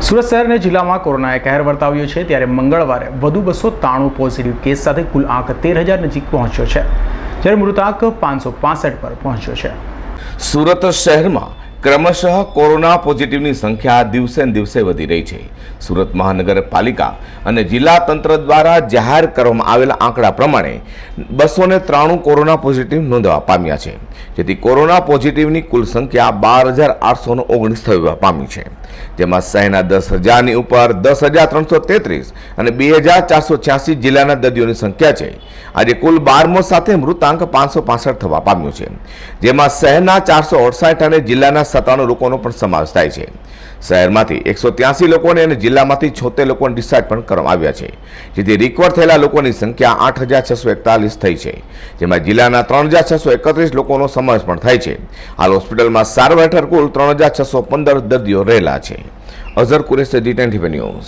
સુરત શહેર અને જિલ્લામાં કોરોનાએ કહેર વર્તાવ્યો છે ત્યારે મંગળવારે વધુ બસો ત્રાણું પોઝિટિવ કેસ સાથે કુલ આંક તેર હજાર નજીક પહોંચ્યો છે, જ્યારે મૃતાંક પાંચસો પાસઠ પર પહોંચ્યો છે. સુરત શહેરમાં ક્રમશઃ કોરોના પોઝિટિવની સંખ્યા દિવસે દિવસે વધી રહી છે. સુરત મહાનગરપાલિકા અને જિલ્લા તંત્ર દ્વારા જાહેર કરવામાં આવેલા આંકડા પ્રમાણે બસો ત્રાણું કોરોના પોઝિટિવ નોંધવા પામ્યા છે. જેથી કોરોના પોઝિટિવની કુલ સંખ્યા બાર હજાર આઠસો ઓગણીસ થવા પામી છે. જેમાં શહેરના દસ હજારની ઉપર દસ હજાર ત્રણસો તેત્રીસ અને બે હજાર ચારસો છ્યાસી જિલ્લાના દર્દીઓની સંખ્યા છે. આજે કુલ બારમો સાથે મૃતાંક પાંચસો પાસઠ થવા પામ્યો છે. જેમાં શહેરના ચારસો અડસાઠ અને જિલ્લાના સત્તાણું લોકોનો પણ સમાવેશ થાય છે. શહેરમાંથી એકસો ત્યાસી લોકોને અને જિલ્લામાંથી છોતેર લોકોને ડિસ્ચાર્જ પણ કરવામાં આવ્યા છે. જેથી રિકવર થયેલા લોકોની સંખ્યા આઠ હજાર છસો એકતાલીસ થઈ છે. જેમાં જિલ્લાના ત્રણ હજાર છસો એકત્રીસ લોકોનો સમાવેશ પણ થાય છે. હાલ હોસ્પિટલમાં સારવાર હેઠળ કુલ ત્રણ હજાર છસો પંદર દર્દીઓ રહેલા છે. Azhar Kuresh D twenty news.